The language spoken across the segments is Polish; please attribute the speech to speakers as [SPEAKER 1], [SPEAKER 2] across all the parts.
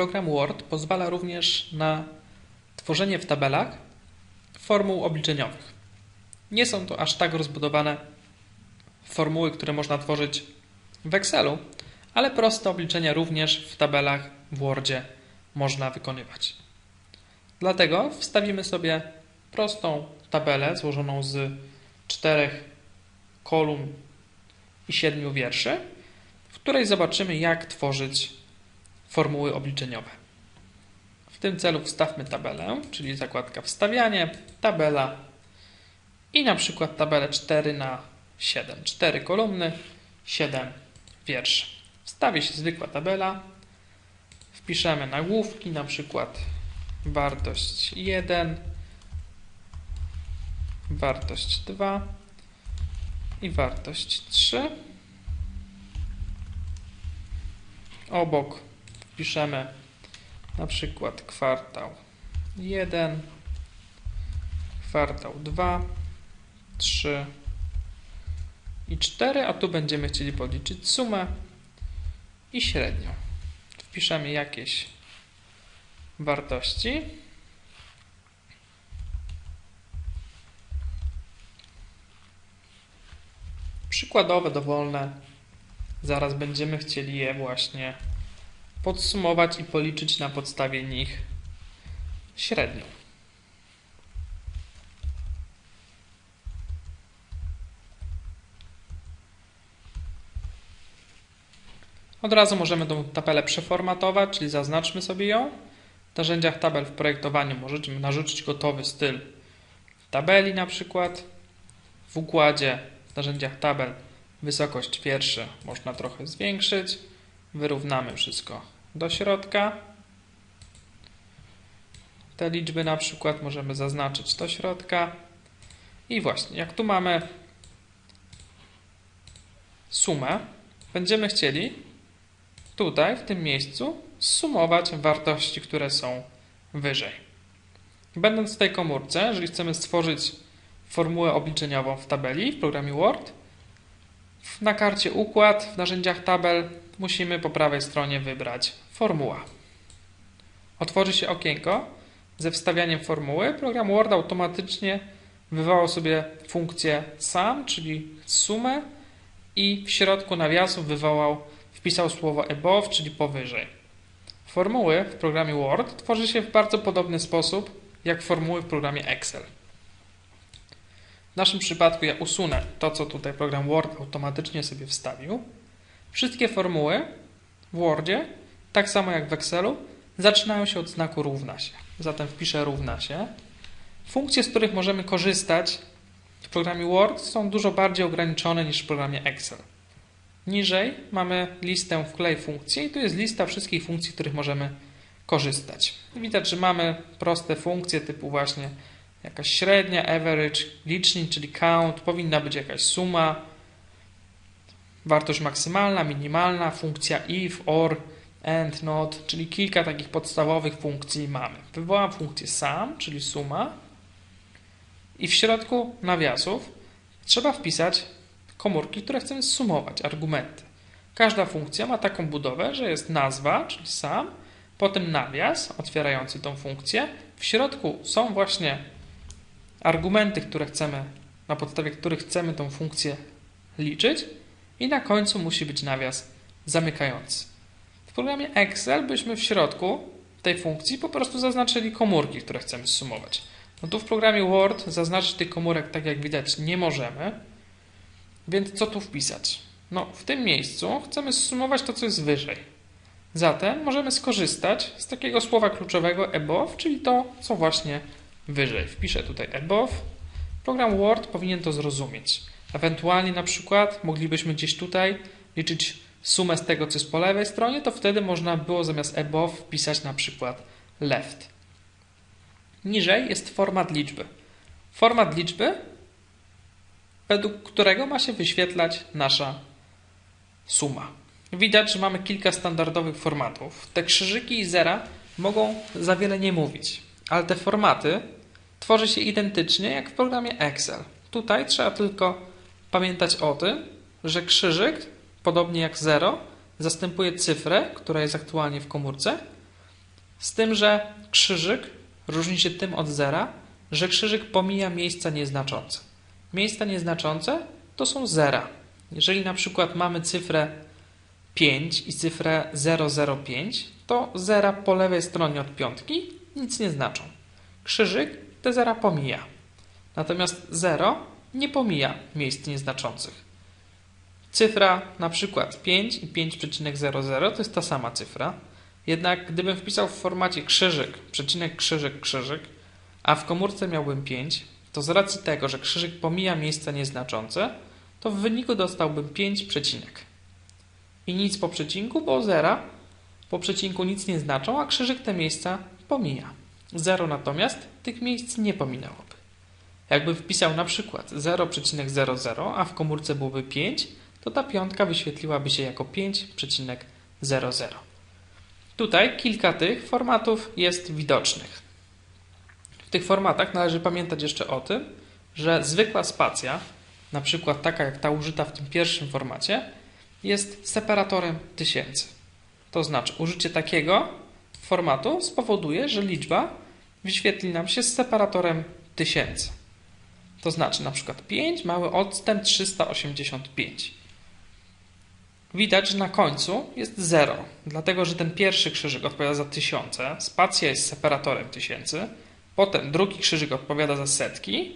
[SPEAKER 1] Program Word pozwala również na tworzenie w tabelach formuł obliczeniowych. Nie są to aż tak rozbudowane formuły, które można tworzyć w Excelu, ale proste obliczenia również w tabelach w Wordzie można wykonywać. Dlatego wstawimy sobie prostą tabelę złożoną z czterech kolumn i siedmiu wierszy, w której zobaczymy, jak tworzyć formuły obliczeniowe. W tym celu wstawmy tabelę, czyli zakładka wstawianie, tabela i na przykład tabelę 4 na 7. 4 kolumny, 7 wierszy. Wstawi się zwykła tabela, wpiszemy nagłówki, na przykład wartość 1, wartość 2 i wartość 3. Obok wpiszemy na przykład kwartał 1, kwartał 2, 3 i 4, a tu będziemy chcieli policzyć sumę i średnią. Wpiszemy jakieś wartości. Przykładowe, dowolne. Zaraz będziemy chcieli je właśnie podsumować i policzyć na podstawie nich średnią. Od razu możemy tą tabelę przeformatować, czyli zaznaczmy sobie ją. W narzędziach tabel w projektowaniu możemy narzucić gotowy styl tabeli na przykład. W układzie w narzędziach tabel wysokość wierszy można trochę zwiększyć. Wyrównamy wszystko do środka. Te liczby na przykład możemy zaznaczyć do środka. I właśnie, jak tu mamy sumę, będziemy chcieli tutaj, w tym miejscu, sumować wartości, które są wyżej. Będąc w tej komórce, jeżeli chcemy stworzyć formułę obliczeniową w tabeli w programie Word, na karcie Układ w narzędziach tabel musimy po prawej stronie wybrać Formuła. Otworzy się okienko ze wstawianiem formuły. Program Word automatycznie wywołał sobie funkcję SUM, czyli sumę i w środku nawiasu wywołał, wpisał słowo above, czyli powyżej. Formuły w programie Word tworzy się w bardzo podobny sposób jak formuły w programie Excel. W naszym przypadku ja usunę to, co tutaj program Word automatycznie sobie wstawił. Wszystkie formuły w Wordzie, tak samo jak w Excelu, zaczynają się od znaku równa się. Zatem wpiszę równa się. Funkcje, z których możemy korzystać w programie Word są dużo bardziej ograniczone niż w programie Excel. Niżej mamy listę wklej funkcji i tu jest lista wszystkich funkcji, których możemy korzystać. Widać, że mamy proste funkcje typu właśnie jakaś średnia, average, licznik, czyli count, powinna być jakaś suma, wartość maksymalna, minimalna, funkcja if, or, and, not, czyli kilka takich podstawowych funkcji mamy. Wywołam funkcję sum, czyli suma i w środku nawiasów trzeba wpisać komórki, które chcemy sumować, argumenty. Każda funkcja ma taką budowę, że jest nazwa, czyli sum, potem nawias otwierający tą funkcję. W środku są właśnie argumenty, które chcemy, na podstawie których chcemy tą funkcję liczyć i na końcu musi być nawias zamykający. W programie Excel byśmy w środku tej funkcji po prostu zaznaczyli komórki, które chcemy sumować. No tu w programie Word zaznaczyć tych komórek, tak jak widać, nie możemy. Więc co tu wpisać? No, w tym miejscu chcemy sumować to, co jest wyżej. Zatem możemy skorzystać z takiego słowa kluczowego above, czyli to, co właśnie wyżej. Wpiszę tutaj above. Program Word powinien to zrozumieć. Ewentualnie na przykład moglibyśmy gdzieś tutaj liczyć sumę z tego, co jest po lewej stronie, to wtedy można było zamiast above wpisać na przykład left. Niżej jest format liczby. Format liczby, według którego ma się wyświetlać nasza suma. Widać, że mamy kilka standardowych formatów. Te krzyżyki i zera mogą za wiele nie mówić, ale te formaty tworzy się identycznie jak w programie Excel. Tutaj trzeba tylko pamiętać o tym, że krzyżyk, podobnie jak 0, zastępuje cyfrę, która jest aktualnie w komórce Z tym, że krzyżyk różni się tym od zera, że krzyżyk pomija miejsca nieznaczące. Miejsca nieznaczące to są zera. Jeżeli na przykład mamy cyfrę 5 i cyfrę 005, to zera po lewej stronie od piątki nic nie znaczą. Krzyżyk te zera pomija. Natomiast 0 nie pomija miejsc nieznaczących. Cyfra na przykład 5 i 5,00 to jest ta sama cyfra. Jednak gdybym wpisał w formacie krzyżyk, przecinek, krzyżyk, krzyżyk, a w komórce miałbym 5, to z racji tego, że krzyżyk pomija miejsca nieznaczące, to w wyniku dostałbym 5 przecinek. I nic po przecinku, bo zera po przecinku nic nie znaczą, a krzyżyk te miejsca pomija. 0 natomiast tych miejsc nie pominęłoby. Jakbym wpisał na przykład 0,00, a w komórce byłoby 5, to ta piątka wyświetliłaby się jako 5,00. Tutaj kilka tych formatów jest widocznych. W tych formatach należy pamiętać jeszcze o tym, że zwykła spacja, na przykład taka jak ta użyta w tym pierwszym formacie, jest separatorem tysięcy. To znaczy, użycie takiego formatu spowoduje, że liczba wyświetli nam się z separatorem tysięcy. To znaczy na przykład 5 mały odstęp 385. Widać, że na końcu jest 0, dlatego że ten pierwszy krzyżyk odpowiada za tysiące, spacja jest separatorem tysięcy, potem drugi krzyżyk odpowiada za setki,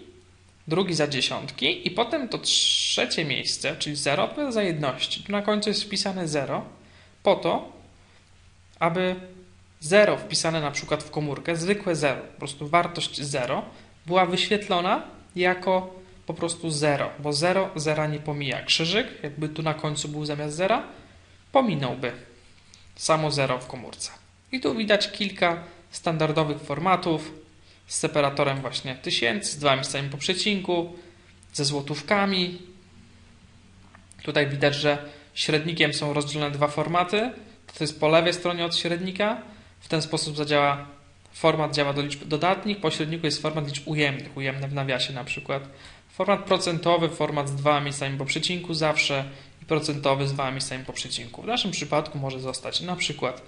[SPEAKER 1] drugi za dziesiątki i potem to trzecie miejsce, czyli 0, odpowiada za jedności. Tu na końcu jest wpisane 0 po to, aby 0 wpisane na przykład w komórkę, zwykłe 0, po prostu wartość 0, była wyświetlona jako po prostu 0, bo 0 zera nie pomija. Krzyżyk, jakby tu na końcu był zamiast 0, pominąłby samo 0 w komórce. I tu widać kilka standardowych formatów z separatorem właśnie 1000, z dwa miejscami po przecinku, ze złotówkami. Tutaj widać, że średnikiem są rozdzielone dwa formaty. To jest po lewej stronie od średnika. W ten sposób zadziała format działa do liczb dodatnich, po średniku jest format liczb ujemnych, ujemne w nawiasie na przykład. Format procentowy, format z dwoma miejscami po przecinku zawsze i procentowy z dwoma miejscami po przecinku. W naszym przypadku może zostać na przykład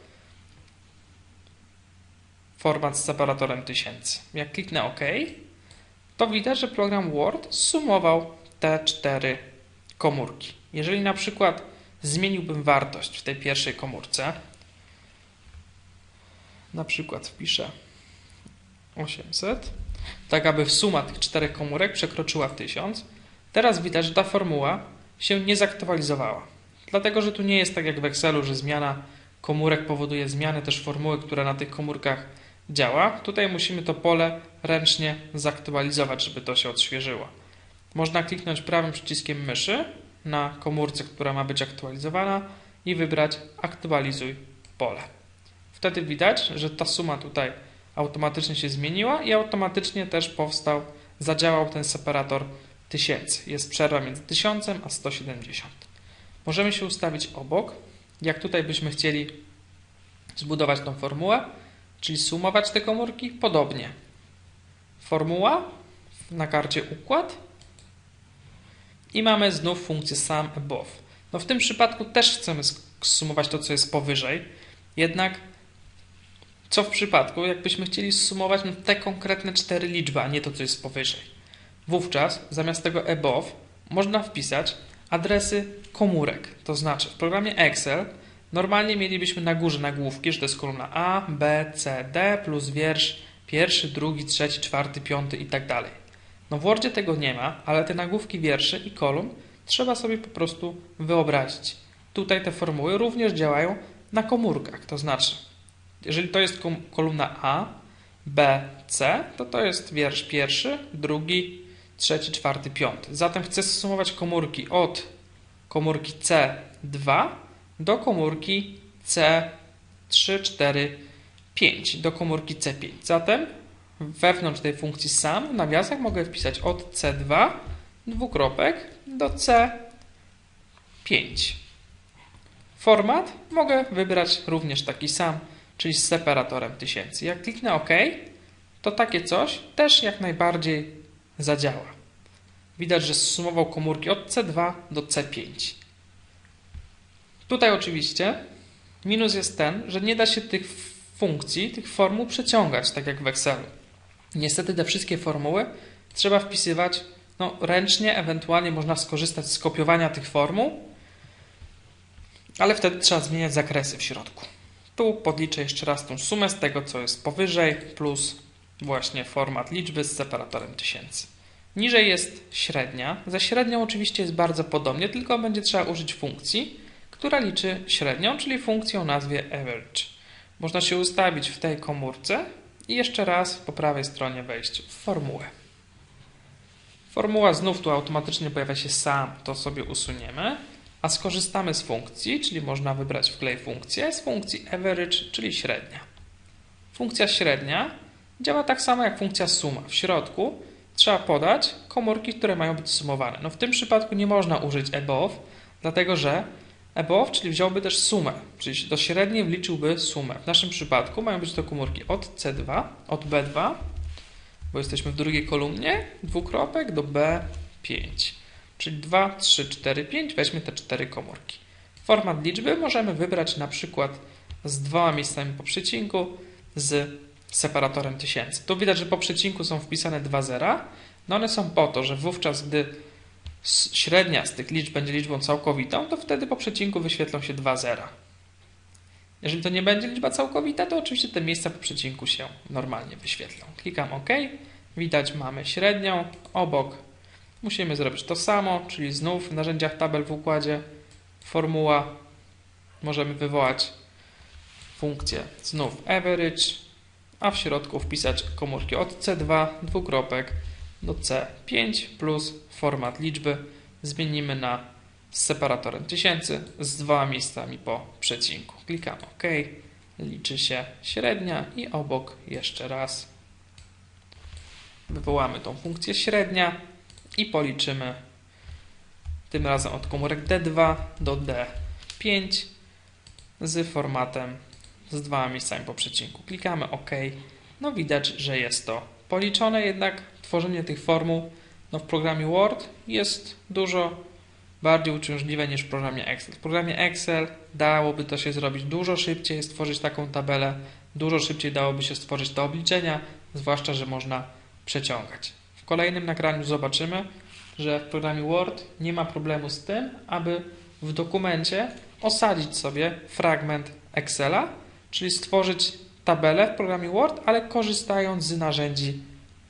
[SPEAKER 1] format z separatorem tysięcy. Jak kliknę OK, to widać, że program Word sumował te cztery komórki. Jeżeli na przykład zmieniłbym wartość w tej pierwszej komórce, na przykład wpiszę 800, tak aby suma tych czterech komórek przekroczyła 1000, teraz widać, że ta formuła się nie zaktualizowała. Dlatego, że tu nie jest tak jak w Excelu, że zmiana komórek powoduje zmianę też formuły, która na tych komórkach działa. Tutaj musimy to pole ręcznie zaktualizować, żeby to się odświeżyło. Można kliknąć prawym przyciskiem myszy na komórce, która ma być aktualizowana i wybrać aktualizuj pole. Wtedy widać, że ta suma tutaj automatycznie się zmieniła i automatycznie też powstał, zadziałał ten separator tysięcy. Jest przerwa między 1000 a 170. Możemy się ustawić obok. Jak tutaj byśmy chcieli zbudować tą formułę, czyli sumować te komórki, podobnie. Formuła na karcie układ i mamy znów funkcję sum above. No w tym przypadku też chcemy sumować to, co jest powyżej, jednak co w przypadku, jakbyśmy chcieli sumować te konkretne cztery liczby, a nie to, co jest powyżej. Wówczas zamiast tego above można wpisać adresy komórek. To znaczy w programie Excel normalnie mielibyśmy na górze nagłówki, że to jest kolumna A, B, C, D plus wiersz pierwszy, drugi, trzeci, czwarty, piąty i tak dalej. No w Wordzie tego nie ma, ale te nagłówki wierszy i kolumn trzeba sobie po prostu wyobrazić. Tutaj te formuły również działają na komórkach, to znaczy jeżeli to jest kolumna A, B, C, to to jest wiersz pierwszy, drugi, trzeci, czwarty, piąty. Zatem chcę stosować komórki od komórki C2 do komórki C3, 4, 5, do komórki C5. Zatem wewnątrz tej funkcji SUM w nawiasach mogę wpisać od C2 dwukropek do C5. Format mogę wybrać również taki sam czyli z separatorem tysięcy. Jak kliknę OK, to takie coś też jak najbardziej zadziała. Widać, że zsumował komórki od C2 do C5. Tutaj oczywiście minus jest ten, że nie da się tych funkcji, tych formuł przeciągać, tak jak w Excelu. Niestety te wszystkie formuły trzeba wpisywać no, ręcznie, ewentualnie można skorzystać z kopiowania tych formuł, ale wtedy trzeba zmieniać zakresy w środku. Tu podliczę jeszcze raz tą sumę z tego, co jest powyżej, plus właśnie format liczby z separatorem tysięcy. Niżej jest średnia. Ze średnią oczywiście jest bardzo podobnie, tylko będzie trzeba użyć funkcji, która liczy średnią, czyli funkcję o nazwie average. Można się ustawić w tej komórce i jeszcze raz po prawej stronie wejść w formułę. Formuła znów tu automatycznie pojawia się sam, to sobie usuniemy, a skorzystamy z funkcji, czyli można wybrać wklej funkcję, z funkcji average, czyli średnia. Funkcja średnia działa tak samo jak funkcja suma. W środku trzeba podać komórki, które mają być sumowane. No w tym przypadku nie można użyć above, dlatego że above, czyli wziąłby też sumę, czyli do średniej wliczyłby sumę. W naszym przypadku mają być to komórki od C2, od B2, bo jesteśmy w drugiej kolumnie, dwukropek do B5. Czyli 2, 3, 4, 5, weźmy te cztery komórki. Format liczby możemy wybrać na przykład z dwoma miejscami po przecinku, z separatorem tysięcy. Tu widać, że po przecinku są wpisane dwa zera. No one są po to, że wówczas, gdy średnia z tych liczb będzie liczbą całkowitą, to wtedy po przecinku wyświetlą się dwa zera. Jeżeli to nie będzie liczba całkowita, to oczywiście te miejsca po przecinku się normalnie wyświetlą. Klikam OK. Widać, mamy średnią. Obok musimy zrobić to samo, czyli znów w narzędziach tabel w układzie formuła. Możemy wywołać funkcję znów average, a w środku wpisać komórki od C2, dwukropek do C5 plus format liczby. Zmienimy na z separatorem tysięcy z dwoma miejscami po przecinku. Klikam OK, liczy się średnia i obok jeszcze raz wywołamy tą funkcję średnia i policzymy tym razem od komórek D2 do D5 z formatem z dwoma miejscami po przecinku. Klikamy OK. No widać, że jest to policzone, jednak tworzenie tych formuł no w programie Word jest dużo bardziej uciążliwe niż w programie Excel. W programie Excel dałoby to się zrobić dużo szybciej, stworzyć taką tabelę, dużo szybciej dałoby się stworzyć te obliczenia, zwłaszcza, że można przeciągać. Kolejnym nagraniu zobaczymy, że w programie Word nie ma problemu z tym, aby w dokumencie osadzić sobie fragment Excela, czyli stworzyć tabelę w programie Word, ale korzystając z narzędzi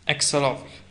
[SPEAKER 1] Excelowych.